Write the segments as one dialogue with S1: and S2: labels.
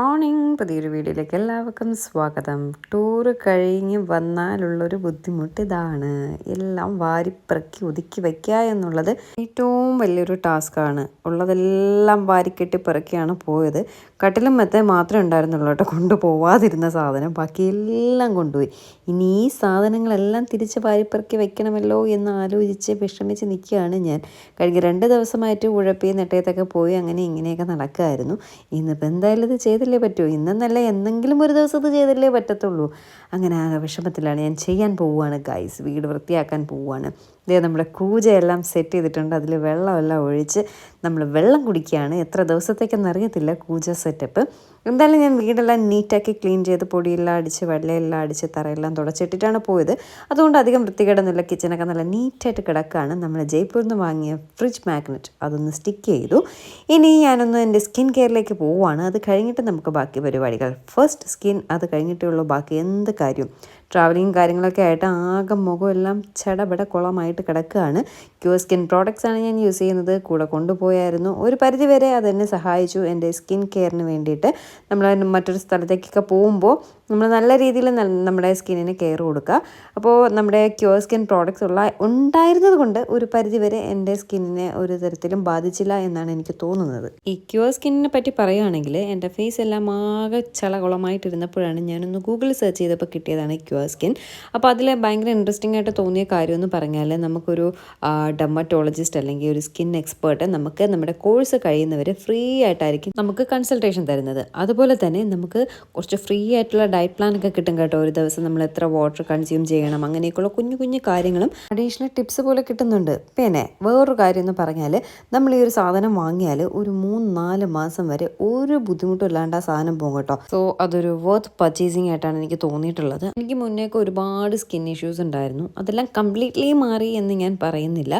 S1: Morning പുതിയൊരു വീഡിയോയിലേക്ക് എല്ലാവർക്കും സ്വാഗതം. ടൂറ് കഴിഞ്ഞ് വന്നാലുള്ളൊരു ബുദ്ധിമുട്ട് ഇതാണ് എല്ലാം വാരിപ്പിറക്കി ഒതുക്കി വയ്ക്കുക എന്നുള്ളത് ഏറ്റവും വലിയൊരു ടാസ്ക്കാണ്. ഉള്ളതെല്ലാം വാരിക്കെട്ടി പിറക്കിയാണ് പോയത്. കട്ടിലും മെത്തെ മാത്രമേ ഉണ്ടായിരുന്നുള്ളൂ കേട്ടോ. കൊണ്ടുപോവാതിരുന്ന സാധനം. ബാക്കി എല്ലാം കൊണ്ടുപോയി. ഇനി ഈ സാധനങ്ങളെല്ലാം തിരിച്ച് വാരിപ്പിറക്കി വയ്ക്കണമല്ലോ എന്ന് ആലോചിച്ച് വിഷമിച്ച് നിൽക്കുകയാണ് ഞാൻ. കഴിഞ്ഞ രണ്ട് ദിവസമായിട്ട് ഉഴപ്പി നെട്ടയത്തൊക്കെ പോയി അങ്ങനെ ഇങ്ങനെയൊക്കെ നടക്കുമായിരുന്നു ഇന്നിപ്പോൾ എന്തായാലും ഇത് ചെയ്തില്ലേ. പറ്റൂ? ഇന്നെന്നല്ല എന്തെങ്കിലും ഒരു ദിവസം ഇത് ചെയ്തല്ലേ പറ്റത്തുള്ളൂ. അങ്ങനെ ആ വിഷമത്തിലാണ്. ഞാൻ ചെയ്യാൻ പോവുകയാണ് ഗൈസ് വീട് വൃത്തിയാക്കാൻ പോവുകയാണ്. ഇതേ നമ്മുടെ കൂജയെല്ലാം സെറ്റ് ചെയ്തിട്ടുണ്ട്. അതിൽ വെള്ളമെല്ലാം ഒഴിച്ച് നമ്മൾ വെള്ളം കുടിക്കുകയാണ്. എത്ര ദിവസത്തേക്കെന്ന് അറിയത്തില്ല കൂജ സെറ്റപ്പ് എന്തായാലും ഞാൻ വീടെല്ലാം നീറ്റാക്കി ക്ലീൻ ചെയ്ത് പൊടിയെല്ലാം അടിച്ച് വെള്ളയെല്ലാം അടിച്ച് തറയെല്ലാം തുടച്ചിട്ടിട്ടാണ് പോയത്. അതുകൊണ്ട് അധികം വൃത്തികേടൊന്നുമില്ല കിച്ചനൊക്കെ നല്ല നീറ്റായിട്ട് കിടക്കുകയാണ്. നമ്മൾ ജയ്പൂരിൽ നിന്ന് വാങ്ങിയ ഫ്രിഡ്ജ് മാഗ്നറ്റ് അതൊന്ന് സ്റ്റിക്ക് ചെയ്തു. ഇനി ഞാനൊന്ന് എന്റെ സ്കിൻ കെയറിലേക്ക് പോവുകയാണ്. അത് കഴിഞ്ഞിട്ട് നമുക്ക് ബാക്കി പരിപാടികൾ. ഫസ്റ്റ് സ്കിൻ അത് കഴിഞ്ഞിട്ടേ ഉള്ളൂ. ബാക്കി എന്ത് കാര്യം? ട്രാവലിങ് കാര്യങ്ങളൊക്കെ ആയിട്ട് ആകെ മുഖമെല്ലാം ചടപട കുളമായിട്ട് കിടക്കുകയാണ്. ക്യൂർ സ്കിൻ പ്രോഡക്റ്റ്സ് ആണ് ഞാൻ യൂസ് ചെയ്യുന്നത്. കൂടെ കൊണ്ടുപോയായിരുന്നു. ഒരു പരിധിവരെ അതെന്നെ സഹായിച്ചു എന്റെ സ്കിൻ കെയറിന് വേണ്ടിയിട്ട്. നമ്മൾ മറ്റൊരു സ്ഥലത്തേക്കൊക്കെ പോകുമ്പോൾ നമ്മൾ നല്ല രീതിയിൽ നമ്മുടെ സ്കിന്നിന് കെയർ കൊടുക്കുക. അപ്പോൾ നമ്മുടെ ക്യൂർ സ്കിൻ പ്രോഡക്റ്റ്സ് ഉള്ള ഉണ്ടായിരുന്നത് കൊണ്ട് ഒരു പരിധിവരെ എന്റെ സ്കിന്നിനെ ഒരു തരത്തിലും ബാധിച്ചില്ല എന്നാണ് എനിക്ക് തോന്നുന്നത്. ഈ ക്യൂർ സ്കിന്നിനെ പറ്റി പറയുകയാണെങ്കിൽ എന്റെ ഫേസ് എല്ലാം ആകെ ചളകുളമായിട്ടിരുന്നപ്പോഴാണ് ഞാനൊന്ന് ഗൂഗിളിൽ സെർച്ച് ചെയ്തപ്പോൾ കിട്ടിയതാണ് ക്യൂർ സ്കിൻ അപ്പോൾ അതിൽ ഭയങ്കര ഇൻട്രസ്റ്റിംഗ് ആയിട്ട് തോന്നിയ കാര്യം എന്ന് പറഞ്ഞാൽ നമുക്കൊരു ഡെർമറ്റോളജിസ്റ്റ് അല്ലെങ്കിൽ ഒരു സ്കിൻ എക്സ്പേർട്ട് നമുക്ക് നമ്മുടെ കോഴ്സ് കഴിയുന്നവർ ഫ്രീ ആയിട്ടായിരിക്കും നമുക്ക് കൺസൾട്ടേഷൻ തരുന്നത്. അതുപോലെ തന്നെ നമുക്ക് കുറച്ച് ഫ്രീ ആയിട്ടുള്ള ഡയറ്റ് പ്ലാൻ ഒക്കെ കിട്ടും കേട്ടോ. ഒരു ദിവസം നമ്മൾ എത്ര വാട്ടർ കൺസ്യൂം ചെയ്യണം അങ്ങനെയൊക്കെയുള്ള കുഞ്ഞു കുഞ്ഞു കാര്യങ്ങളും അഡീഷണൽ ടിപ്സ് പോലെ കിട്ടുന്നുണ്ട്. പിന്നെ വേറൊരു കാര്യം എന്ന് പറഞ്ഞാൽ നമ്മൾ ഈ ഒരു സാധനം വാങ്ങിയാൽ ഒരു മൂന്ന് നാല് മാസം വരെ ഒരു ബുദ്ധിമുട്ടും ഇല്ലാണ്ട് ആ സാധനം പോകും കേട്ടോ. സോ അതൊരു വർത്ത് പർച്ചേസിങ് ആയിട്ടാണ് എനിക്ക് തോന്നിയിട്ടുള്ളത്. എനിക്ക് മുന്നേക്ക് ഒരുപാട് സ്കിൻ ഇഷ്യൂസ് ഉണ്ടായിരുന്നു. അതെല്ലാം കംപ്ലീറ്റ്ലി മാറി എന്ന് ഞാൻ പറയുന്നില്ല.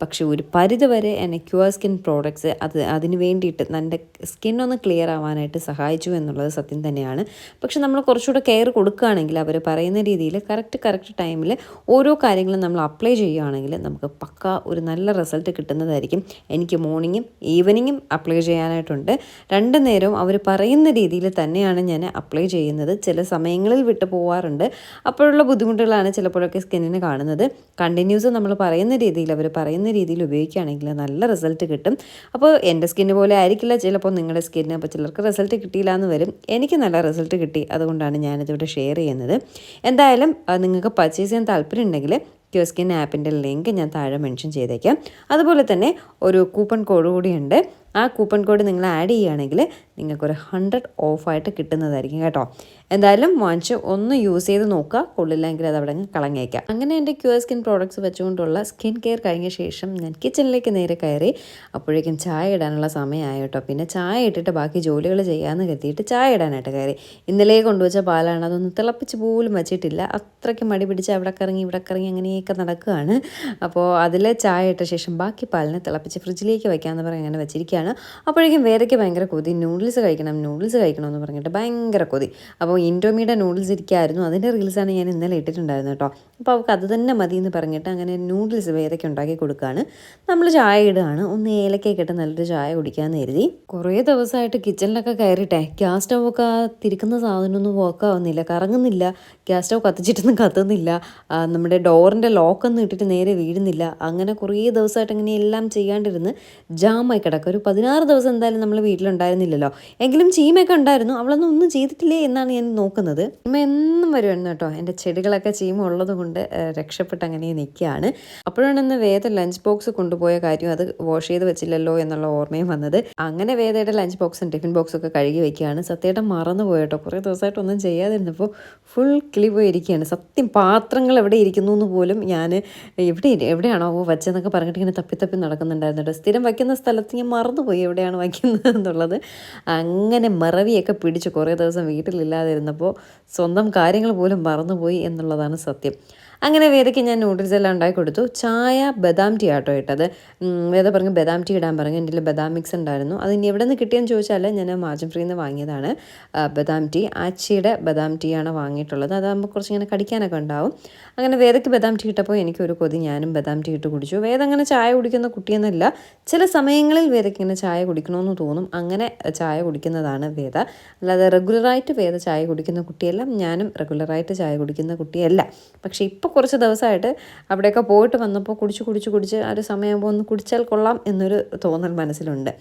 S1: പക്ഷെ ഒരു പരിധിവരെ എന്നെ ക്യൂർ സ്കിൻ പ്രോഡക്റ്റ്സ് അത് അതിന് വേണ്ടിയിട്ട് എന്റെ സ്കിൻ ഒന്ന് ക്ലിയർ ആവാനായിട്ട് സഹായിച്ചു എന്നുള്ളത് സത്യം തന്നെയാണ്. പക്ഷെ നമ്മൾ കുറച്ചുകൂടെ കെയർ കൊടുക്കുകയാണെങ്കിൽ അവർ പറയുന്ന രീതിയിൽ കറക്റ്റ് കറക്റ്റ് ടൈമിൽ ഓരോ കാര്യങ്ങളും നമ്മൾ അപ്ലൈ ചെയ്യുകയാണെങ്കിൽ നമുക്ക് പക്ക ഒരു നല്ല റിസൾട്ട് കിട്ടുന്നതായിരിക്കും. എനിക്ക് മോർണിംഗും ഈവനിങ്ങും അപ്ലൈ ചെയ്യാനായിട്ടുണ്ട്. രണ്ട് നേരവും അവർ പറയുന്ന രീതിയിൽ തന്നെയാണ് ഞാൻ അപ്ലൈ ചെയ്യുന്നത്. ചില സമയങ്ങളിൽ വിട്ടു പോവാറുണ്ട്. അപ്പോഴുള്ള ബുദ്ധിമുട്ടുകളാണ് ചിലപ്പോഴൊക്കെ സ്കിന്നിന് കാണുന്നത്. കണ്ടിന്യൂസ് നമ്മൾ പറയുന്ന രീതിയിൽ അവർ പറയുന്ന രീതിയിൽ ഉപയോഗിക്കുകയാണെങ്കിൽ നല്ല റിസൾട്ട് കിട്ടും. അപ്പോൾ എന്റെ സ്കിന്ന് പോലെ ആയിരിക്കില്ല ചിലപ്പോൾ നിങ്ങളുടെ സ്കിന്നിന് അപ്പോൾ ചിലർക്ക് റിസൾട്ട് കിട്ടിയില്ല എന്ന് വരും. എനിക്ക് നല്ല റിസൾട്ട് കിട്ടി. അതുകൊണ്ടാണ് ഞാനിതിവിടെ ഷെയർ ചെയ്യുന്നത്. എന്തായാലും നിങ്ങൾക്ക് പർച്ചേസ് ചെയ്യാൻ താല്പര്യം ഉണ്ടെങ്കിൽ ക്യൂ സ്കിൻ ആപ്പിന്റെ ലിങ്ക് ഞാൻ താഴെ മെൻഷൻ ചെയ്തേക്കാം. അതുപോലെ തന്നെ ഒരു കൂപ്പൺ കോഡ് കൂടിയുണ്ട് ആ കൂപ്പൺ കോഡ് നിങ്ങൾ ആഡ് ചെയ്യുകയാണെങ്കിൽ നിങ്ങൾക്കൊരു ഹൺഡ്രഡ് ഓഫായിട്ട് കിട്ടുന്നതായിരിക്കും കേട്ടോ. എന്തായാലും വാങ്ങിച്ച് ഒന്ന് യൂസ് ചെയ്ത് നോക്കുക. കൊള്ളില്ലെങ്കിൽ അത് അവിടെ കളഞ്ഞേക്കാം. അങ്ങനെ എന്റെ ക്യൂർ സ്കിൻ പ്രോഡക്റ്റ്സ് വെച്ചുകൊണ്ടുള്ള സ്കിൻ കെയർ കഴിഞ്ഞ ശേഷം ഞാൻ കിച്ചണിലേക്ക് നേരെ കയറി അപ്പോഴേക്കും ചായ ഇടാനുള്ള സമയമായി കേട്ടോ. പിന്നെ ചായ ഇട്ടിട്ട് ബാക്കി ജോലികൾ ചെയ്യാമെന്ന് കരുതിയിട്ട് ചായ ഇടാനായിട്ട് കയറി. ഇന്നലെ കൊണ്ടുവച്ച പാലാണ് അതൊന്നും തിളപ്പിച്ച് പോലും വെച്ചിട്ടില്ല. അത്രയ്ക്ക് മടി പിടിച്ച് അവിടെ കറങ്ങി ഇവിടെ കറങ്ങി അങ്ങനെയൊക്കെ നടക്കുകയാണ്. അപ്പോൾ അതിൽ ചായ ഇട്ട ശേഷം ബാക്കി പാലിനെ തിളപ്പിച്ച് ഫ്രിഡ്ജിലേക്ക് വയ്ക്കാമെന്ന് പറഞ്ഞ് അങ്ങനെ വെച്ചിരിക്കുകയാണ് അപ്പോഴേക്കും വേറെയ്ക്ക് ഭയങ്കര കൊതി. നൂഡിൽസ് കഴിക്കണം നൂഡിൽസ് കഴിക്കണം എന്ന് പറഞ്ഞിട്ട് ഭയങ്കര കൊതി. അപ്പോൾ ഇൻഡോമിയുടെ നൂഡിൽസ് ഇരിക്കുകയായിരുന്നു അതിന്റെ റീൽസാണ് ഞാൻ ഇന്നലെ ഇട്ടിട്ടുണ്ടായിരുന്നു കേട്ടോ. അപ്പോൾ അവൾക്ക് അത് തന്നെ മതി എന്ന് പറഞ്ഞിട്ട് അങ്ങനെ നൂഡിൽസ് വേദയ്ക്ക് ഉണ്ടാക്കി കൊടുക്കുകയാണ്. നമ്മൾ ചായ ഇടുകയാണ്. ഒന്ന് ഏലക്കൊക്കെ ഇട്ട് നല്ലൊരു ചായ കുടിക്കാമെന്ന് കരുതി. കുറേ ദിവസമായിട്ട് കിച്ചണിലൊക്കെ കയറിയിട്ടേ. ഗ്യാസ് സ്റ്റൗവൊക്കെ തിരിക്കുന്ന സാധനമൊന്നും വർക്ക് ആവുന്നില്ല. കറങ്ങുന്നില്ല. ഗ്യാസ് സ്റ്റൗ കത്തിച്ചിട്ടൊന്നും കത്തുന്നില്ല. നമ്മുടെ ഡോറിന്റെ ലോക്കൊന്നും ഇട്ടിട്ട് നേരെ വീഴുന്നില്ല. അങ്ങനെ കുറേ ദിവസമായിട്ട് ഇങ്ങനെ എല്ലാം ചെയ്യാണ്ടിരുന്ന് ജാമായി കിടക്കുക. ഒരു പതിനാറ് ദിവസം എന്തായാലും നമ്മൾ വീട്ടിലുണ്ടായിരുന്നില്ലല്ലോ. എങ്കിലും ചീമയൊക്കെ ഉണ്ടായിരുന്നു. അവളൊന്നും ഒന്നും ചെയ്തിട്ടില്ലേ എന്നാണ് ഞാൻ നോക്കുന്നത്. ചീമ എന്നും വരുമായിരുന്നു കേട്ടോ. എന്റെ ചെടികളൊക്കെ ചീമ ഉള്ളത് കൊണ്ട് രക്ഷപ്പെട്ട് അങ്ങനെ നിൽക്കുകയാണ്. അപ്പോഴാണ് ഇന്ന് വേദ ലഞ്ച് ബോക്സ് കൊണ്ടുപോയ കാര്യം അത് വാഷ് ചെയ്ത് വെച്ചില്ലല്ലോ എന്നുള്ള ഓർമ്മയും വന്നത്. അങ്ങനെ വേദയുടെ ലഞ്ച് ബോക്സും ടിഫിൻ ബോക്സും ഒക്കെ കഴുകി വെക്കുകയാണ്. സത്യമായിട്ട് മറന്നു പോയിട്ടോ കുറേ ദിവസമായിട്ടൊന്നും ചെയ്യാതിരുന്നപ്പോൾ ഫുൾ കിളി പോയിരിക്കുകയാണ് സത്യം പാത്രങ്ങൾ എവിടെ ഇരിക്കുന്നു എന്ന് പോലും ഞാൻ എവിടെ എവിടെയാണോ വച്ചെന്നൊക്കെ പറഞ്ഞിട്ട് ഇങ്ങനെ തപ്പി തപ്പി നടക്കുന്നുണ്ടായിരുന്നു സ്ഥിരം വയ്ക്കുന്ന സ്ഥലത്ത് ഞാൻ മറന്നുപോയി എവിടെയാണ് വയ്ക്കുന്നത് എന്നുള്ളത്. അങ്ങനെ മറവിയൊക്കെ പിടിച്ച് കുറേ ദിവസം വീട്ടിലില്ലാതിരുന്നപ്പോൾ സ്വന്തം കാര്യങ്ങൾ പോലും മറന്നുപോയി എന്നുള്ളതാണ് സത്യം. അങ്ങനെ വേദയ്ക്ക് ഞാൻ നൂഡിൽസ് എല്ലാം ഉണ്ടാക്കി കൊടുത്തു. ചായ ബദാം ടീ ആട്ടോ ഇട്ടത്. വേദ പറഞ്ഞു ബദാം ടീ ഇടാൻ പറഞ്ഞു. എന്റെ ബദാം മിക്സ് ഉണ്ടായിരുന്നു. അത് ഇനി എവിടെ നിന്ന് കിട്ടിയെന്ന് ചോദിച്ചാൽ ഞാൻ മാജം ഫ്രീ നിന്ന് വാങ്ങിയതാണ്. ബദാം ടീ ആച്ചിയുടെ ബദാം ടീ ആണ് വാങ്ങിയിട്ടുള്ളത്. അതാകുമ്പോൾ കുറച്ച് ഇങ്ങനെ കടിക്കാനൊക്കെ ഉണ്ടാവും. അങ്ങനെ വേദയ്ക്ക് ബദാം ടീ ഇട്ടപ്പോൾ എനിക്ക് ഒരു കൊതി. ഞാനും ബദാം ടീ ഇട്ട് കുടിച്ചു. വേദ അങ്ങനെ ചായ കുടിക്കുന്ന കുട്ടിയെന്നല്ല. ചില സമയങ്ങളിൽ വേദയ്ക്ക് ഇങ്ങനെ ചായ കുടിക്കണമെന്ന് തോന്നും. അങ്ങനെ ചായ കുടിക്കുന്നതാണ് വേദ. അല്ലാതെ റെഗുലറായിട്ട് വേദ ചായ കുടിക്കുന്ന കുട്ടിയല്ല. ഞാനും റെഗുലറായിട്ട് ചായ കുടിക്കുന്ന കുട്ടിയല്ല. പക്ഷേ ഇപ്പോൾ കുറച്ച് ദിവസമായിട്ട് അവിടെയൊക്കെ പോയിട്ട് വന്നപ്പോൾ കുടിച്ച് കുടിച്ച് കുടിച്ച് ആ ഒരു സമയമാകുമ്പോൾ ഒന്ന് കുടിച്ചാൽ കൊള്ളാം എന്നൊരു തോന്നൽ മനസ്സിലുണ്ട്.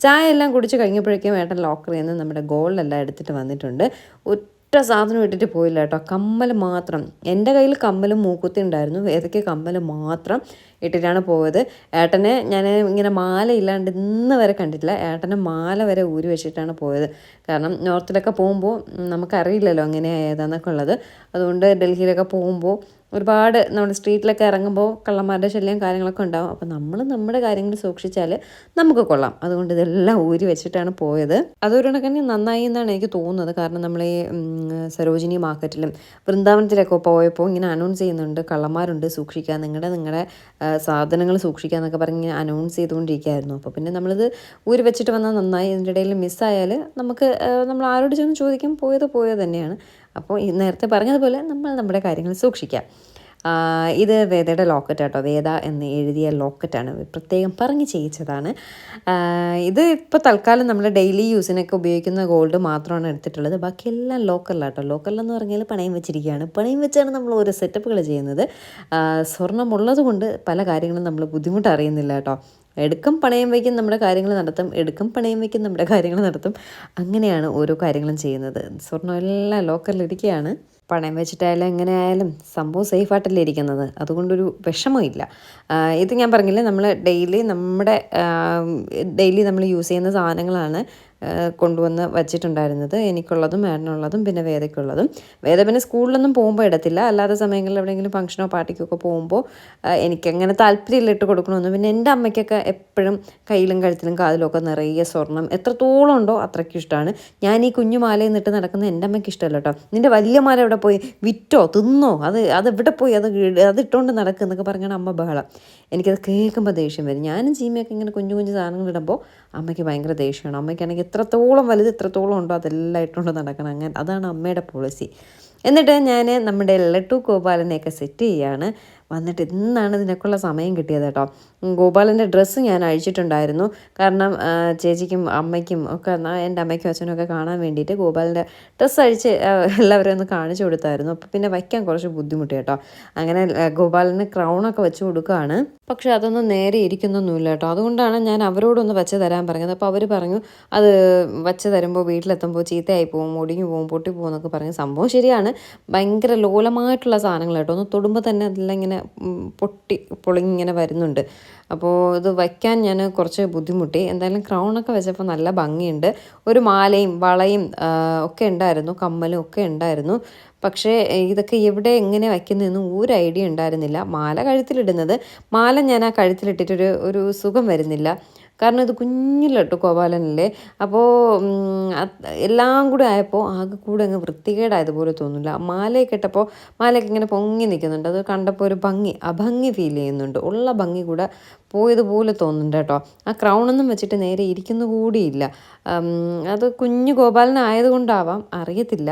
S1: ചായ എല്ലാം കുടിച്ച് കഴിഞ്ഞപ്പോഴേക്കും ഏട്ടൻ ലോക്കറിൽ നിന്ന് നമ്മുടെ ഗോൾഡെല്ലാം എടുത്തിട്ട് വന്നിട്ടുണ്ട്. ഒറ്റ സാധനം ഇട്ടിട്ട് പോയില്ല കേട്ടോ. കമ്മൽ മാത്രം. എന്റെ കയ്യിൽ കമ്മലും മൂക്കുത്തി ഉണ്ടായിരുന്നു. ഏതൊക്കെ കമ്മൽ മാത്രം ഇട്ടിട്ടാണ് പോയത്. ഏട്ടനെ ഞാൻ ഇങ്ങനെ മാല ഇല്ലാണ്ട് ഇന്ന് വരെ കണ്ടിട്ടില്ല. ഏട്ടനെ മാല വരെ ഊരി വെച്ചിട്ടാണ് പോയത്. കാരണം നോർത്തിലൊക്കെ പോകുമ്പോൾ നമുക്കറിയില്ലല്ലോ അങ്ങനെ ഏതാന്നൊക്കെ ഉള്ളത്. അതുകൊണ്ട് ഡൽഹിയിലൊക്കെ പോകുമ്പോൾ ഒരുപാട് നമ്മുടെ സ്ട്രീറ്റിലൊക്കെ ഇറങ്ങുമ്പോൾ കള്ളന്മാരുടെ ശല്യം കാര്യങ്ങളൊക്കെ ഉണ്ടാവും. അപ്പോൾ നമ്മൾ നമ്മുടെ കാര്യങ്ങൾ സൂക്ഷിച്ചാൽ നമുക്ക് കൊള്ളാം. അതുകൊണ്ട് ഇതെല്ലാം ഊരി വെച്ചിട്ടാണ് പോയത്. അതൊരു കണക്കിന് നന്നായി എന്നാണ് എനിക്ക് തോന്നുന്നത്. കാരണം നമ്മൾ ഈ സരോജിനി മാർക്കറ്റിലും വൃന്ദാവനത്തിലൊക്കെ പോയപ്പോൾ ഇങ്ങനെ അനൗൺസ് ചെയ്യുന്നുണ്ട്. കള്ളന്മാരുണ്ട് സൂക്ഷിക്കുക നിങ്ങളുടെ നിങ്ങളുടെ സാധനങ്ങൾ സൂക്ഷിക്കുക എന്നൊക്കെ പറഞ്ഞ് അനൗൺസ് ചെയ്തുകൊണ്ടിരിക്കുകയായിരുന്നു. അപ്പോൾ പിന്നെ നമ്മളിത് ഊരി വെച്ചിട്ട് വന്നാൽ നന്നായി. ഇതിന്റെ ഇടയിൽ മിസ്സായാൽ നമുക്ക് നമ്മൾ ആരോട് ചെന്ന് ചോദിക്കും? പോയത് പോയത് തന്നെയാണ്. അപ്പോൾ നേരത്തെ പറഞ്ഞതുപോലെ നമ്മൾ നമ്മുടെ കാര്യങ്ങൾ സൂക്ഷിക്കാം. ഇത് വേദയുടെ ലോക്കറ്റ് കേട്ടോ വേദ എന്ന് എഴുതിയ ലോക്കറ്റാണ്. പ്രത്യേകം പറഞ്ഞ് ചെയ്യിച്ചതാണ്. ഇത് ഇപ്പോൾ തൽക്കാലം നമ്മൾ ഡെയിലി യൂസിനൊക്കെ ഉപയോഗിക്കുന്ന ഗോൾഡ് മാത്രമാണ് എടുത്തിട്ടുള്ളത്. ബാക്കിയെല്ലാം ലോക്കലിലാട്ടോ ലോക്കലെന്ന് പറഞ്ഞാൽ പണയം വെച്ചിരിക്കുകയാണ്. പണയം വെച്ചാണ് നമ്മൾ ഓരോ സെറ്റപ്പുകൾ ചെയ്യുന്നത്. സ്വർണമുള്ളത് കൊണ്ട് പല കാര്യങ്ങളും നമ്മൾ ബുദ്ധിമുട്ട് അറിയുന്നില്ല കേട്ടോ. എടുക്കും പണയം വയ്ക്കും നമ്മുടെ കാര്യങ്ങൾ നടത്തും എടുക്കും പണയം വയ്ക്കും നമ്മുടെ കാര്യങ്ങൾ നടത്തും. അങ്ങനെയാണ് ഓരോ കാര്യങ്ങളും ചെയ്യുന്നത്. സ്വർണം എല്ലാം ലോക്കറിലിരിക്കുകയാണ് പണയം വെച്ചിട്ടായാലും എങ്ങനെ ആയാലും സംഭവം സേഫായിട്ടല്ലേ ഇരിക്കുന്നത്. അതുകൊണ്ടൊരു വിഷമമില്ല ഇത് ഞാൻ പറഞ്ഞില്ലേ നമ്മൾ ഡെയിലി നമ്മുടെ ഡെയിലി നമ്മൾ യൂസ് ചെയ്യുന്ന സാധനങ്ങളാണ്. കൊണ്ടുവന്ന് വച്ചിട്ടുണ്ടായിരുന്നത്. എനിക്കുള്ളതും മേടനുള്ളതും പിന്നെ വേദയ്ക്കുള്ളതും. വേദ പിന്നെ സ്കൂളിലൊന്നും പോകുമ്പോൾ ഇടത്തില്ല. അല്ലാത്ത സമയങ്ങളിൽ എവിടെയെങ്കിലും ഫംഗ്ഷനോ പാർട്ടിക്കോ ഒക്കെ പോകുമ്പോൾ എനിക്കങ്ങനെ താല്പര്യമില്ല ഇട്ട് കൊടുക്കണമെന്ന് പിന്നെ എന്റെ അമ്മയ്ക്കൊക്കെ എപ്പോഴും കയ്യിലും കഴുത്തിലും കാതിലും ഒക്കെ നിറയെ സ്വർണം എത്രത്തോളം ഉണ്ടോ അത്രയ്ക്കും ഇഷ്ടമാണ്. ഞാൻ ഈ കുഞ്ഞു മാലയിൽ നിന്നിട്ട് നടക്കുന്ന എന്റെ അമ്മയ്ക്ക് ഇഷ്ടമല്ല കേട്ടോ. നിന്റെ വലിയ മാല എവിടെ പോയി? വിറ്റോ? തിന്നോ? അത് അത് എവിടെ പോയി? അത് അത് ഇട്ടുകൊണ്ട് നടക്കുന്നൊക്കെ പറഞ്ഞാണ് അമ്മ ബഹളം. എനിക്കത് കേൾക്കുമ്പോൾ ദേഷ്യം വരും. ഞാനും ചീമയൊക്കെ ഇങ്ങനെ കുഞ്ഞു കുഞ്ഞു സാധനങ്ങൾ ഇടുമ്പോൾ അമ്മയ്ക്ക് ഭയങ്കര ദേഷ്യമാണ്. അമ്മയ്ക്കാണെങ്കിൽ എത്രത്തോളം വലുത് എത്രത്തോളം ഉണ്ടോ അതെല്ലാം ഇട്ടുകൊണ്ട് നടക്കണം. അങ്ങനെ അതാണ് അമ്മയുടെ പോളിസി എന്നിട്ട് ഞാൻ നമ്മുടെ ലട്ടു ഗോപാലനെയൊക്കെ സെറ്റ് ചെയ്യാണ്. വന്നിട്ട് ഇന്നാണ് ഇതിനൊക്കെയുള്ള സമയം കിട്ടിയത് കേട്ടോ. ഗോപാലന്റെ ഡ്രസ്സ് ഞാൻ അഴിച്ചിട്ടുണ്ടായിരുന്നു. കാരണം ചേച്ചിക്കും അമ്മയ്ക്കും ഒക്കെ എന്റെ അമ്മയ്ക്കും അച്ഛനും ഒക്കെ കാണാൻ വേണ്ടിയിട്ട് ഗോപാലന്റെ ഡ്രസ്സ് അഴിച്ച് എല്ലാവരെയും ഒന്ന് കാണിച്ചു കൊടുത്തായിരുന്നു. അപ്പോൾ പിന്നെ വയ്ക്കാൻ കുറച്ച് ബുദ്ധിമുട്ടി കേട്ടോ. അങ്ങനെ ഗോപാലിന് ക്രൗണൊക്കെ വെച്ച് കൊടുക്കുകയാണ്. പക്ഷേ അതൊന്നും നേരെ ഇരിക്കുന്നൊന്നുമില്ല കേട്ടോ. അതുകൊണ്ടാണ് ഞാൻ അവരോടൊന്ന് വെച്ച് തരാൻ പറഞ്ഞത്. അപ്പോൾ അവർ പറഞ്ഞു അത് വെച്ച് തരുമ്പോൾ വീട്ടിലെത്തുമ്പോൾ ചീത്തയായി പോകും ഒടിഞ്ഞു പോകും പൊട്ടി പോകും എന്നൊക്കെ പറഞ്ഞ് സംഭവം ശരിയാണ്. ഭയങ്കര ലോലമായിട്ടുള്ള സാധനങ്ങൾ കേട്ടോ. ഒന്ന് തൊടുമ്പോൾ തന്നെ അതെല്ലാം ഇങ്ങനെ പൊട്ടി പൊളിങ്ങനെ വരുന്നുണ്ട്. അപ്പോൾ ഇത് വയ്ക്കാൻ ഞാൻ കുറച്ച് ബുദ്ധിമുട്ടി. എന്തായാലും ക്രൗണൊക്കെ വെച്ചപ്പോൾ നല്ല ഭംഗിയുണ്ട്. ഒരു മാലയും വളയും ഒക്കെ ഉണ്ടായിരുന്നു. കമ്മലും ഒക്കെ ഉണ്ടായിരുന്നു. പക്ഷേ ഇതൊക്കെ എവിടെ എങ്ങനെ വയ്ക്കുന്നതെന്നും ഒരു ഐഡിയ ഉണ്ടായിരുന്നില്ല. മാല കഴുത്തിലിടുന്നത് മാല ഞാൻ ആ കഴുത്തിലിട്ടിട്ടൊരു ഒരു സുഖം വരുന്നില്ല. കാരണം ഇത് കുഞ്ഞിലട്ടോ ഗോപാലനല്ലേ അപ്പോൾ എല്ലാം കൂടെ ആയപ്പോൾ ആകെ കൂടെ അങ്ങ് വൃത്തികേടായതുപോലെ തോന്നില്ല മാലയൊക്കെ ഇട്ടപ്പോൾ മാലയൊക്കെ ഇങ്ങനെ പൊങ്ങി നിൽക്കുന്നുണ്ട്. അത് കണ്ടപ്പോൾ ഒരു ഭംഗി അഭംഗി ഫീൽ ചെയ്യുന്നുണ്ട്. ഉള്ള ഭംഗി കൂടെ പോയതുപോലെ തോന്നുന്നുണ്ട് കേട്ടോ. ആ ക്രൗണൊന്നും വെച്ചിട്ട് നേരെ ഇരിക്കുന്നു കൂടിയില്ല. അത് കുഞ്ഞു ഗോപാലനായതുകൊണ്ടാവാം അറിയത്തില്ല.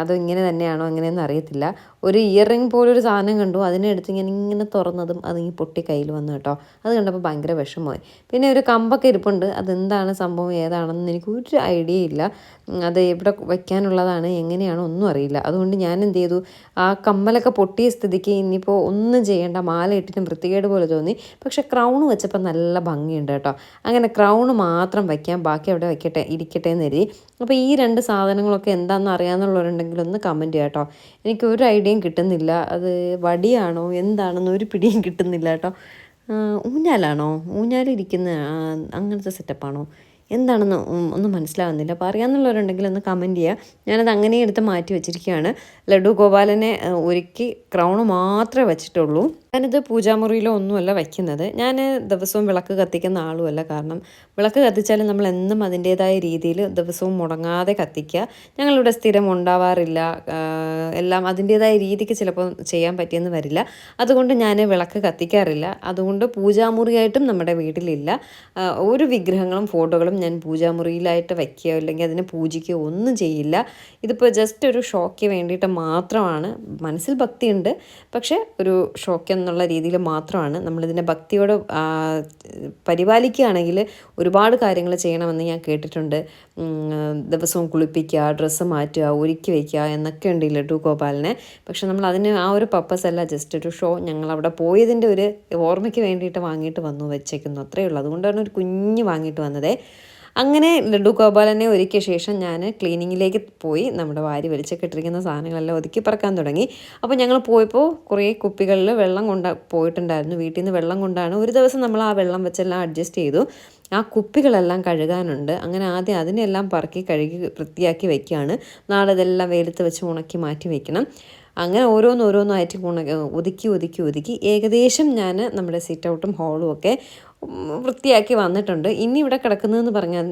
S1: അത് ഇങ്ങനെ തന്നെയാണോ അങ്ങനെയൊന്നും അറിയത്തില്ല. ഒരു ഇയർ റിംഗ് പോലൊരു സാധനം കണ്ടു. അതിനെ എടുത്ത് ഇങ്ങനെ തുറന്നതും അത് ഈ പൊട്ടി കയ്യിൽ വന്നു കേട്ടോ. അത് കണ്ടപ്പോൾ ഭയങ്കര വിഷമമായി. പിന്നെ ഒരു കമ്പൊക്കെ ഇരിപ്പുണ്ട്. അതെന്താണ് സംഭവം? ഏതാണെന്ന് എനിക്ക് ഒരു ഐഡിയ ഇല്ല. അത് എവിടെ വയ്ക്കാനുള്ളതാണ് എങ്ങനെയാണോ ഒന്നും അറിയില്ല. അതുകൊണ്ട് ഞാൻ എന്ത് ചെയ്തു? ആ കമ്മലൊക്കെ പൊട്ടിയ സ്ഥിതിക്ക് ഇനിയിപ്പോൾ ഒന്നും ചെയ്യേണ്ട. മാല ഇട്ടിട്ടും വൃത്തികേട് പോലെ തോന്നി. പക്ഷെ ക്രൗൺ വെച്ചപ്പോൾ നല്ല ഭംഗിയുണ്ട് കേട്ടോ. അങ്ങനെ ക്രൗൺ മാത്രം വയ്ക്കാം ബാക്കി അവിടെ വയ്ക്കട്ടെ ഇരിക്കട്ടെ എന്ന് അപ്പോൾ ഈ രണ്ട് സാധനങ്ങളൊക്കെ എന്താണെന്ന് അറിയാമെന്നുള്ളവരുണ്ടെങ്കിൽ ഒന്ന് കമന്റ് ചെയ്യാം കേട്ടോ. എനിക്ക് ഒരു ഐഡിയയും കിട്ടുന്നില്ല. അത് വടിയാണോ എന്താണെന്ന് ഒരു പിടിയും കിട്ടുന്നില്ല കേട്ടോ. ഊഞ്ഞാലാണോ? ഊഞ്ഞാലിരിക്കുന്ന അങ്ങനത്തെ സെറ്റപ്പാണോ എന്താണെന്ന് ഒന്നും മനസ്സിലാവുന്നില്ല. അപ്പോൾ അറിയാമെന്നുള്ളവരുണ്ടെങ്കിൽ ഒന്ന് കമന്റ് ചെയ്യുക ഞാനത് അങ്ങനെ എടുത്ത് മാറ്റി വെച്ചിരിക്കുകയാണ്. ലഡു ഗോപാലനെ ഒരുക്കി ക്രൗണ് മാത്രമേ വെച്ചിട്ടുള്ളൂ. ഞാനിത് പൂജാമുറിയിലോ ഒന്നുമല്ല വയ്ക്കുന്നത്. ഞാൻ ദിവസവും വിളക്ക് കത്തിക്കുന്ന ആളുമല്ല. കാരണം വിളക്ക് കത്തിച്ചാൽ നമ്മൾ എന്നും അതിന്റേതായ രീതിയിൽ ദിവസവും മുടങ്ങാതെ കത്തിക്കുക. ഞങ്ങളിവിടെ സ്ഥിരം ഉണ്ടാവാറില്ല. എല്ലാം അതിന്റേതായ രീതിക്ക് ചിലപ്പോൾ ചെയ്യാൻ പറ്റിയെന്ന് വരില്ല. അതുകൊണ്ട് ഞാൻ വിളക്ക് കത്തിക്കാറില്ല. അതുകൊണ്ട് പൂജാമുറിയായിട്ടും നമ്മുടെ വീട്ടിലില്ല. ഒരു വിഗ്രഹങ്ങളും ഫോട്ടോകളും ഞാൻ പൂജാമുറിയിലായിട്ട് വയ്ക്കുകയോ അല്ലെങ്കിൽ അതിനെ പൂജിക്കുകയോ ഒന്നും ചെയ്യില്ല. ഇതിപ്പോൾ ജസ്റ്റ് ഒരു ഷോക്ക് വേണ്ടിയിട്ട് മാത്രമാണ്. മനസ്സിൽ ഭക്തിയുണ്ട്. പക്ഷേ ഒരു ഷോയ്ക്ക് എന്നുള്ള രീതിയിൽ മാത്രമാണ് നമ്മളിതിനെ ഭക്തിയോട് പരിപാലിക്കുകയാണെങ്കിൽ ഒരുപാട് കാര്യങ്ങൾ ചെയ്യണമെന്ന് ഞാൻ കേട്ടിട്ടുണ്ട്. ദിവസവും കുളിപ്പിക്കുക ഡ്രസ്സ് മാറ്റുക ഒരുക്കി വയ്ക്കുക എന്നൊക്കെ ഉണ്ട് ഈ ലഡു ഗോപാലിനെ. പക്ഷെ നമ്മൾ അതിന് ആ ഒരു പർപ്പസ് അല്ല ജസ്റ്റ് ഒരു ഷോ ഞങ്ങൾ അവിടെ പോയതിന്റെ ഒരു ഓർമ്മയ്ക്ക് വേണ്ടിയിട്ട് വാങ്ങിയിട്ട് വന്നു വെച്ചേക്കുന്നു. അത്രയേ ഉള്ളൂ. അതുകൊണ്ടാണ് ഒരു കുഞ്ഞ് വാങ്ങിയിട്ട് വന്നതേ. അങ്ങനെ ലഡു ഗോപാലനെ ഒരുക്കിയ ശേഷം ഞാൻ ക്ലീനിങ്ങിലേക്ക് പോയി. നമ്മുടെ വാരി വലിച്ചൊക്കെ ഇട്ടിരിക്കുന്ന സാധനങ്ങളെല്ലാം ഒതുക്കി പറക്കാൻ തുടങ്ങി. അപ്പോൾ ഞങ്ങൾ പോയപ്പോൾ കുറേ കുപ്പികളിൽ വെള്ളം കൊണ്ട പോയിട്ടുണ്ടായിരുന്നു. വീട്ടിൽ നിന്ന് വെള്ളം കൊണ്ടാണ് ഒരു ദിവസം നമ്മൾ ആ വെള്ളം വെച്ചെല്ലാം അഡ്ജസ്റ്റ് ചെയ്തു. ആ കുപ്പികളെല്ലാം കഴുകാനുണ്ട്. അങ്ങനെ ആദ്യം അതിനെല്ലാം പറക്കി കഴുകി വൃത്തിയാക്കി വയ്ക്കുകയാണ് നാളെ ഇതെല്ലാം വെയിലത്ത് വെച്ച് ഉണക്കി മാറ്റി വയ്ക്കണം അങ്ങനെ ഓരോന്നോരോന്നായിട്ട് ഉണ ഒതുക്കി ഒതുക്കി ഒതുക്കി. ഏകദേശം ഞാൻ നമ്മുടെ സിറ്റ് ഔട്ടും ഹോളും ഒക്കെ വൃത്തിയാക്കി വന്നിട്ടുണ്ട്. ഇനി ഇവിടെ കിടക്കുന്നതെന്ന് പറഞ്ഞാൽ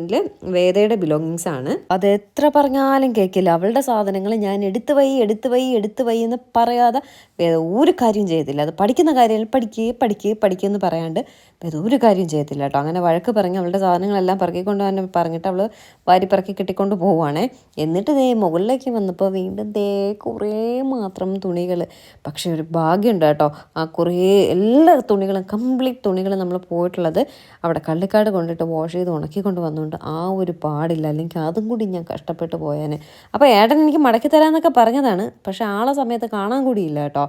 S1: വേദയുടെ ബിലോങ്ങിങ്സ് ആണ്. അത് എത്ര പറഞ്ഞാലും കേൾക്കില്ല അവളുടെ സാധനങ്ങൾ ഞാൻ എടുത്തു വൈ എടുത്തു വൈ എടുത്തു വൈ എന്ന് പറയാതെ വേദ ഒരു കാര്യം ചെയ്തില്ല. അത് പഠിക്കുന്ന കാര്യങ്ങൾ പഠിക്കേ പഠിക്കേ പഠിക്കുക എന്ന് പറയാണ്ട് വേദ ഒരു കാര്യം ചെയ്യത്തില്ല കേട്ടോ. അങ്ങനെ വഴക്ക് പറഞ്ഞ് അവളുടെ സാധനങ്ങളെല്ലാം പറക്കിക്കൊണ്ട് തന്നെ പറഞ്ഞിട്ട് അവൾ വാരി പറക്കി കിട്ടിക്കൊണ്ട് പോവുകയാണേ എന്നിട്ട് ദേ മുകളിലേക്ക് വന്നപ്പോൾ വീണ്ടും ദേ കുറേ മാത്രം തുണികൾ പക്ഷേ ഒരു ഭാഗ്യമുണ്ട് കേട്ടോ. ആ കുറേ എല്ലാ തുണികളും കംപ്ലീറ്റ് തുണികളും നമ്മൾ പോയിട്ടുള്ളത് അവിടെ കള്ളിക്കാട് കൊണ്ടിട്ട് വാഷ് ചെയ്ത് ഉണക്കിക്കൊണ്ട് വന്നുകൊണ്ട് ആ ഒരു പാടില്ല. അല്ലെങ്കിൽ അതും കൂടി ഞാൻ കഷ്ടപ്പെട്ട് പോയേനെ. അപ്പോൾ ഏട്ടൻ എനിക്ക് മടക്കി തരാമെന്നൊക്കെ പറഞ്ഞതാണ്. പക്ഷേ ആളെ സമയത്ത് കാണാൻ കൂടിയില്ല കേട്ടോ.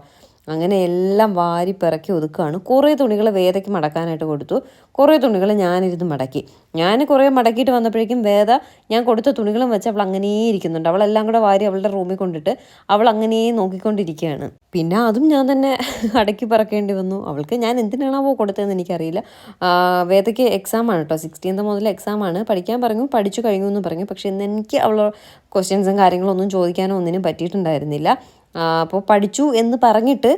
S1: അങ്ങനെ എല്ലാം വാരി പിറക്കി ഒതുക്കുകയാണ്. കുറേ തുണികൾ വേദയ്ക്ക് മടക്കാനായിട്ട് കൊടുത്തു. കുറേ തുണികൾ ഞാനിരുന്ന് മടക്കി. ഞാൻ കുറേ മടക്കിയിട്ട് വന്നപ്പോഴേക്കും വേദ ഞാൻ കൊടുത്ത തുണികളും വെച്ച് അവൾ അങ്ങനെ ഇരിക്കുന്നുണ്ട്. അവളെല്ലാം കൂടെ വാരി അവളുടെ റൂമിൽ കൊണ്ടിട്ട് അവൾ അങ്ങനെ നോക്കിക്കൊണ്ടിരിക്കുകയാണ്. പിന്നെ അതും ഞാൻ തന്നെ അടക്കി പറക്കേണ്ടി വന്നു. അവൾക്ക് ഞാൻ എന്തിനാണാവോ കൊടുത്തതെന്ന് എനിക്കറിയില്ല. വേദയ്ക്ക് എക്സാം ആണ് കേട്ടോ സിക്സ്റ്റീൻത്ത് മുതൽ എക്സാം ആണ്. പഠിക്കാൻ പറഞ്ഞു പഠിച്ചു കഴിഞ്ഞു എന്ന് പറഞ്ഞു. പക്ഷേ ഇന്ന് എനിക്ക് അവൾ ക്വസ്റ്റ്യൻസും കാര്യങ്ങളൊന്നും ചോദിക്കാനോ ഒന്നിനും പറ്റിയിട്ടുണ്ടായിരുന്നില്ല. അപ്പോൾ പഠിച്ചു എന്ന് പറഞ്ഞിട്ട്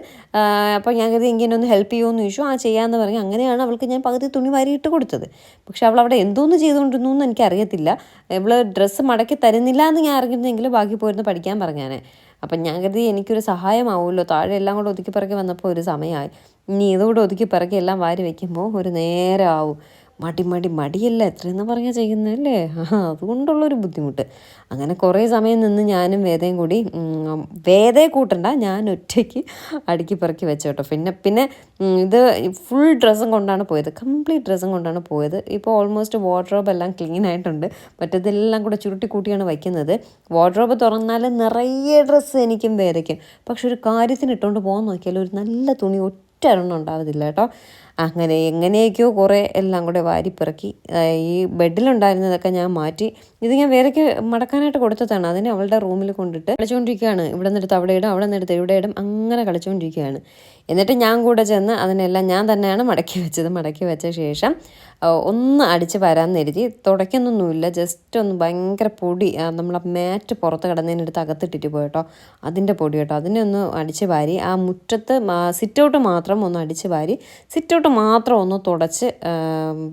S1: അപ്പോൾ ഞാൻ കരുതി ഇങ്ങനെ ഒന്ന് ഹെൽപ്പ് ചെയ്യുമെന്ന് ചോദിച്ചു. ആ ചെയ്യാമെന്ന് പറഞ്ഞു. അങ്ങനെയാണ് അവൾക്ക് ഞാൻ പകുതി തുണി വാരിയിട്ട് കൊടുത്തത്. പക്ഷെ അവൾ അവിടെ എന്തോന്ന് ചെയ്തുകൊണ്ടിരുന്നു എന്ന് എനിക്കറിയത്തില്ല. ഇവൾ ഡ്രസ്സ് മടക്കി തരുന്നില്ല എന്ന് ഞാൻ അറിഞ്ഞിരുന്നെങ്കിൽ ബാക്കി പോയിരുന്നു പഠിക്കാൻ പറഞ്ഞാനെ. അപ്പം ഞാൻ കരുതി എനിക്കൊരു സഹായമാവുമല്ലോ. താഴെ എല്ലാം കൂടെ ഒതുക്കി പറക്കി വന്നപ്പോൾ ഒരു സമയമായി. ഇനി ഇതുകൂടെ ഒതുക്കി പറക്കി എല്ലാം വാരി വയ്ക്കുമ്പോൾ ഒരു നേരമാവും മടി മടി മടിയല്ല എത്രയെന്ന് പറഞ്ഞാൽ ചെയ്യുന്നതല്ലേ അതുകൊണ്ടുള്ളൊരു ബുദ്ധിമുട്ട്. അങ്ങനെ കുറേ സമയം നിന്ന് ഞാനും വേദയും കൂടി വേദേ വേദയെ കൂട്ടണ്ട ഞാൻ ഒറ്റയ്ക്ക് അടുക്കി പറക്കി വെച്ചു കേട്ടോ പിന്നെ പിന്നെ ഇത് ഫുൾ ഡ്രസ്സും കൊണ്ടാണ് പോയത്. കംപ്ലീറ്റ് ഡ്രസ്സും കൊണ്ടാണ് പോയത്. ഇപ്പോൾ ഓൾമോസ്റ്റ് വാർഡ്രോബ് എല്ലാം ക്ലീൻ ആയിട്ടുണ്ട്. മറ്റേതെല്ലാം കൂടെ ചുരുട്ടി കൂട്ടിയാണ് വയ്ക്കുന്നത്. വാർഡ്രോബ് തുറന്നാൽ നിറയെ ഡ്രസ്സ് എനിക്കും വേദയ്ക്കും. പക്ഷെ ഒരു കാര്യത്തിന് ഇട്ടുകൊണ്ട് പോകാൻ നോക്കിയാൽ ഒരു നല്ല തുണി ഒറ്റ ഉണ്ടാവില്ല ഉണ്ടാവത്തില്ല കേട്ടോ. അങ്ങനെ എങ്ങനെയൊക്കെയോ കുറേ എല്ലാം കൂടെ വാരിപ്പിറക്കി ഈ ബെഡിലുണ്ടായിരുന്നതൊക്കെ ഞാൻ മാറ്റി. ഇത് ഞാൻ വേറെക്ക് മടക്കാനായിട്ട് കൊടുത്തതാണ്. അതിനെ അവളുടെ റൂമിൽ കൊണ്ടിട്ട് കളിച്ചുകൊണ്ടിരിക്കുകയാണ്. ഇവിടെ നിന്നെടുത്ത് അവിടെ ഇടും അവിടെ നിന്നെടുത്ത് ഇവിടെ ഇടും അങ്ങനെ കളിച്ചുകൊണ്ടിരിക്കുകയാണ്. എന്നിട്ട് ഞാൻ കൂടെ ചെന്ന് അതിനെല്ലാം ഞാൻ തന്നെയാണ് മടക്കി വെച്ചത്. മടക്കി വെച്ച ശേഷം ഒന്ന് അടിച്ച് വരാമെന്നെരുതി തുടയ്ക്കുന്നൊന്നുമില്ല ജസ്റ്റ് ഒന്ന് ഭയങ്കര പൊടി നമ്മളെ മാറ്റ് പുറത്ത് കിടന്നതിനടുത്ത് അകത്തിട്ടിട്ട് പോയിട്ടോ അതിന്റെ പൊടി കേട്ടോ. അതിനെ ഒന്ന് അടിച്ച് വാരി ആ മുറ്റത്ത് സിറ്റൗട്ട് മാത്രം ഒന്ന് അടിച്ച് വാരി സിറ്റ് ഔട്ട് മാത്രം ഒന്ന് തുടച്ച്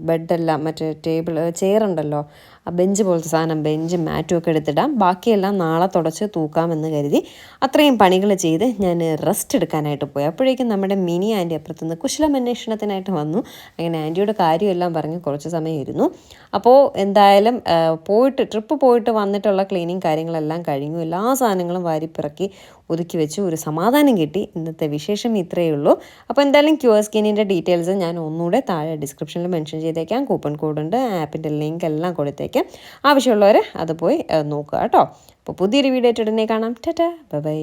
S1: ബെഡെല്ലാം മറ്റേ ടേബിൾ ചെയറുണ്ടല്ലോ ആ ബെഞ്ച് പോലത്തെ സാധനം ബെഞ്ച് മാറ്റും ഒക്കെ എടുത്തിടാം. ബാക്കിയെല്ലാം നാളെ തുടച്ച് തൂക്കാമെന്ന് കരുതി അത്രയും പണികൾ ചെയ്ത് ഞാൻ റെസ്റ്റ് എടുക്കാനായിട്ട് പോയി. അപ്പോഴേക്കും നമ്മുടെ മിനി ആന്റി അപ്പുറത്തുനിന്ന് കുശലമന്വേഷണത്തിനായിട്ട് വന്നു. അങ്ങനെ ആന്റിയുടെ കാര്യമെല്ലാം പറഞ്ഞ് കുറച്ച് സമയം ഇരുന്നു. അപ്പോൾ എന്തായാലും പോയിട്ട് ട്രിപ്പ് പോയിട്ട് വന്നിട്ടുള്ള ക്ലീനിങ് കാര്യങ്ങളെല്ലാം കഴിഞ്ഞു. എല്ലാ സാധനങ്ങളും വാരിപ്പിറക്കി. ഒതുക്കി വെച്ചു ഒരു സമാധാനം കിട്ടി. ഇന്നത്തെ വിശേഷം ഇത്രയേ ഉള്ളൂ. അപ്പോൾ എന്തായാലും ക്യൂർ സ്കിന്നിന്റെ ഡീറ്റെയിൽസ് ഞാൻ ഒന്നുകൂടെ താഴെ ഡിസ്ക്രിപ്ഷനിൽ മെൻഷൻ ചെയ്തേക്കാം. കൂപ്പൺ കോഡുണ്ട് ആപ്പിന്റെ ലിങ്ക് എല്ലാം കൊടുത്തേക്കാം. ആവശ്യമുള്ളവർ അത് പോയി നോക്കുക കേട്ടോ. അപ്പോൾ പുതിയൊരു വീഡിയോ ആയിട്ട് ഉടനെ കാണാം. Tata bye